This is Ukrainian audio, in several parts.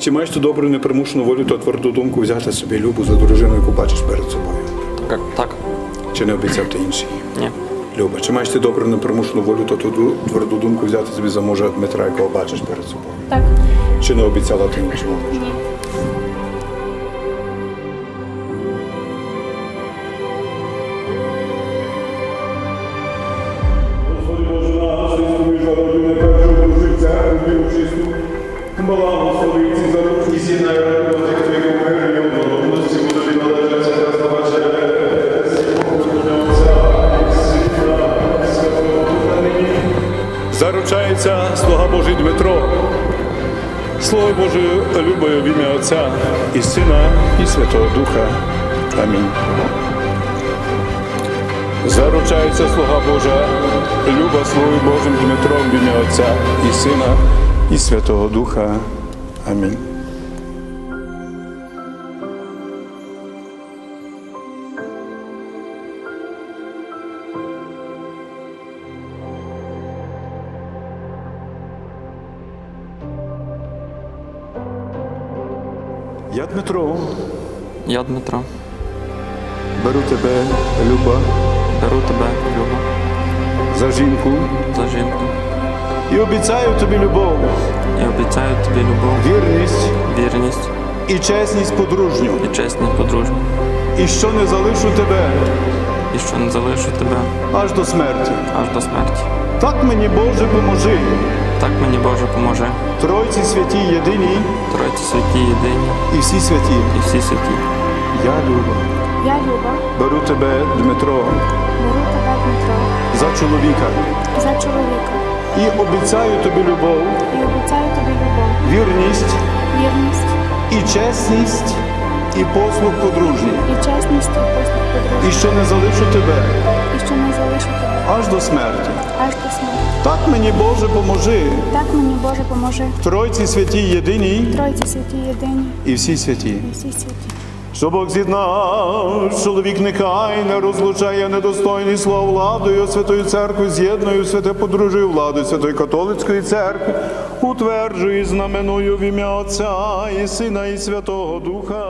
Чи маєш ти добру непримушену волю та тверду думку взяти собі любу за дружину, яку бачиш перед собою? Так. так. Чи не обіцяв ти іншій? Ні. Люба, чи маєш ти добру непримушену волю та тверду тверду думку взяти собі за мужа Дмитра, якого бачиш перед собою? Так. Чи не обіцяла ти іншому? Ні. Заручається слуга Божий Дмитро. Слово Боже любою в ім'я Отця і Сина, і Святого Духа. Амінь. Заручається слуга Божа, люба Слово Божим Дмитром в ім'я Отця і Сина, і Святого Духа. Амінь. Я Дмитро, Я Дмитро. беру тебе, Люба, Беру тебе, Люба, за жінку. За жінку. І обіцяю тобі любов, і обіцяю тобі любов, вірність. Вірність. І чесність подружню, і чесність подружню, і що не залишу тебе. І що не залишу тебе. Аж до смерті. аж до смерті. Так мені Боже поможи, Так мені Боже поможе. Тройці святі єдиній Тройці святі єдині. І всі святі. і всі святі. Я Люба, Я Люба. беру тебе, Дмитро, Беру тебе, Дмитро, за чоловіка. За чоловіка. І обіцяю тобі любов, і обіцяю тобі любов, вірність. Вірність. І чесність. І послуг подружній, і чесність і послуг і що не залишу тебе. І що не залишу тебе аж до смерті. аж до смерті. Так мені Боже поможи, Так мені Боже поможи. Тройці святі єдиній Тройці святі єдині і всі святі. і всі святі. Що Бог з'єднав, чоловік нехай не розлучає недостойні слова владою Святої Церкви, з'єдною святе подружжя владою Святої Католицької церкви, утверджує знаменую в ім'я Отця і Сина, і Святого Духа.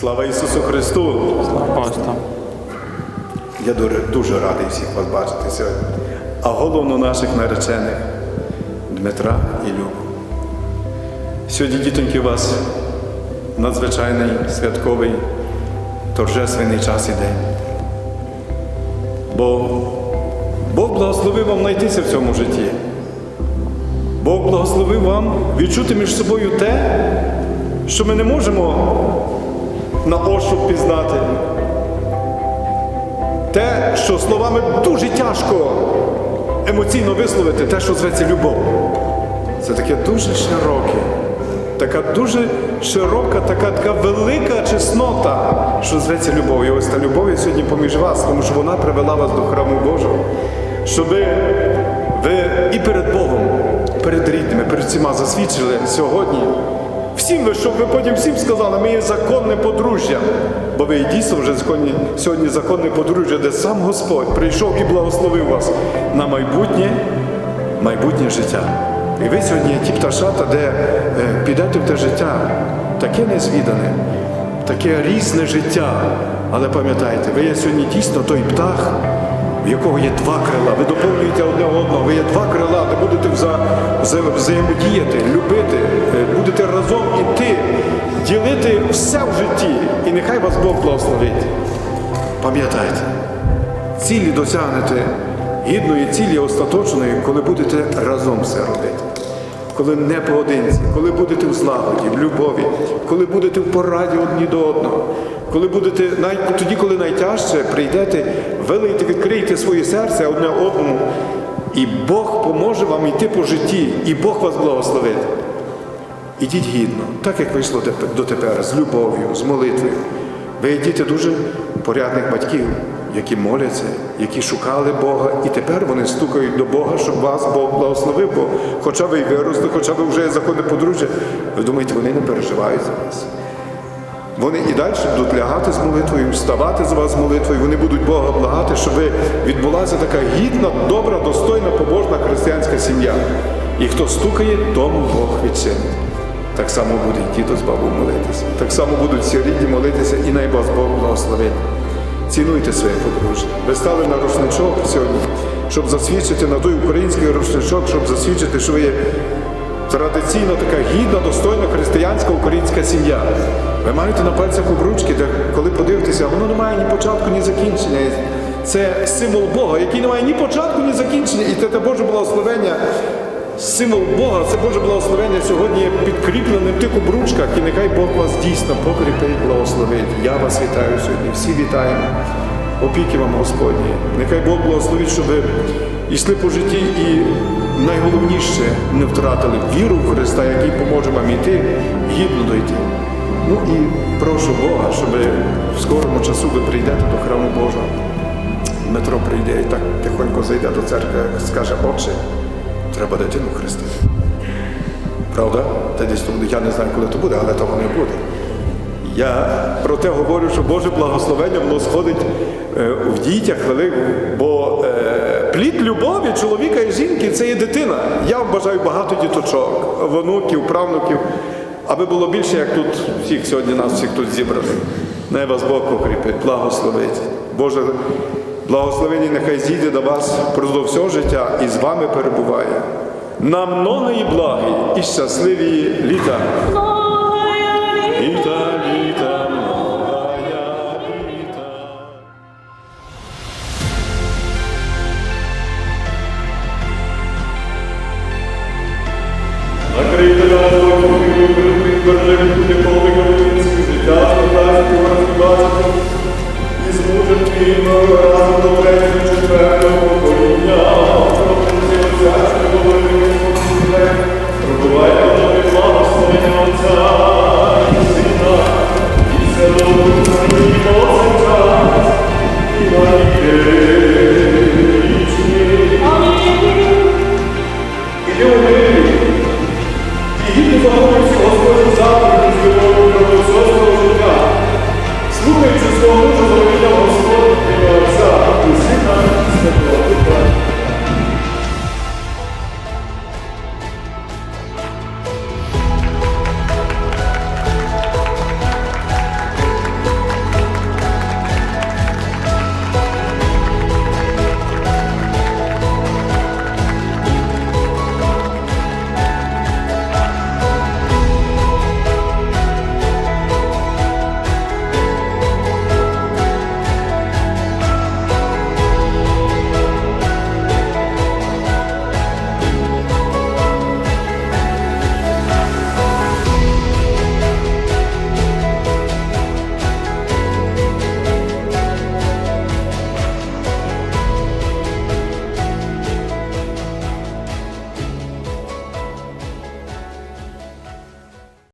Слава Ісусу Христу! Там. Я дуже, дуже радий всіх вас бачити сьогодні. А головно наших наречених Дмитра і Любу. Сьогодні, дітоньки, у вас надзвичайний святковий торжественний час і день. Бо Бог благословив вам знайтися в цьому житті. Бог благословив вам відчути між собою те, що ми не можемо на ощуп пізнати. Те, що словами дуже тяжко емоційно висловити, те, що зветься любов. Це таке дуже широке, така дуже широка, така така велика чеснота, що зветься любов. І ось та любов є сьогодні поміж вас, тому що вона привела вас до храму Божого, щоб ви і перед Богом, перед рідними, перед всіма засвідчили сьогодні. Всім ви, щоб ви потім всім сказали, ми є законне подружжя. Бо ви дійсно вже законні, сьогодні законне подружжя, де сам Господь прийшов і благословив вас на майбутнє, майбутнє життя. І ви сьогодні ті пташата, де е, підете в те життя, таке незвідане, таке різне життя. Але пам'ятайте, ви є сьогодні дійсно той птах, в якого є два крила. Ви доповнюєте одне одного, ви є два крила, де будете вза- взаємодіяти, любити, е, будете разом іти, ділити все в житті. І нехай вас Бог благословить. Пам'ятайте, цілі досягнете гідної цілі остаточної, коли будете разом все робити. Коли не поодинці, коли будете в злагоді, в любові, коли будете в пораді одні до одного, коли будете навіть тоді, коли найтяжче, прийдете, вилийте, відкрийте своє серце одне одному, і Бог поможе вам йти по житті, і Бог вас благословить. Ідіть гідно, так як вийшло дотепер, з любов'ю, з молитвою. Ви є дуже порядних батьків, які моляться, які шукали Бога, і тепер вони стукають до Бога, щоб вас Бог благословив, бо хоча ви й виросли, хоча ви вже законне подружжя, ви думаєте, вони не переживають за вас. Вони і далі будуть лягати з молитвою, вставати з вас з молитвою, вони будуть Бога благати, щоб відбулася така гідна, добра, достойна, побожна християнська сім'я. І хто стукає, тому Бог відчинить. Так само буде і діти з бабою молитися. Так само будуть всі рідні молитися, і най вас Бог благословить. Цінуйте своє подружжя. Ви стали на рушничок сьогодні, щоб засвідчити на той український рушничок, щоб засвідчити, що ви є традиційно така гідна, достойна християнська українська сім'я. Ви маєте на пальцях обручки, де коли подивитеся, воно не має ні початку, ні закінчення. Це символ Бога, який не має ні початку, ні закінчення. І це те Боже благословення. Символ Бога, це Боже благословення сьогодні є підкріпленим в тих обручках, і нехай Бог вас дійсно покріпить, благословить. Я вас вітаю сьогодні, всі вітаємо. Опіки вам Господні. Нехай Бог благословить, щоб ви йшли по житті і найголовніше не втратили віру в Христа, який поможе вам йти, гідно дойти. Ну і прошу Бога, щоб в скорому часу ви прийдете до храму Божого. Дмитро прийде і так тихонько зайде до церкви, скаже, отче, треба дитину хрестити. Правда? Та десь то буде, я не знаю, коли то буде, але того не буде. Я про те говорю, що Боже благословення воно сходить е, в дітях великих, бо е, плід любові чоловіка і жінки це є дитина. Я бажаю багато діточок, внуків, правнуків, аби було більше, як тут всіх сьогодні нас всіх тут зібраних. Най вас Бог покріпить, благословить. Боже, благословення нехай зійде до вас продовж всього життя і з вами перебуває. На многої благі і щасливі літа.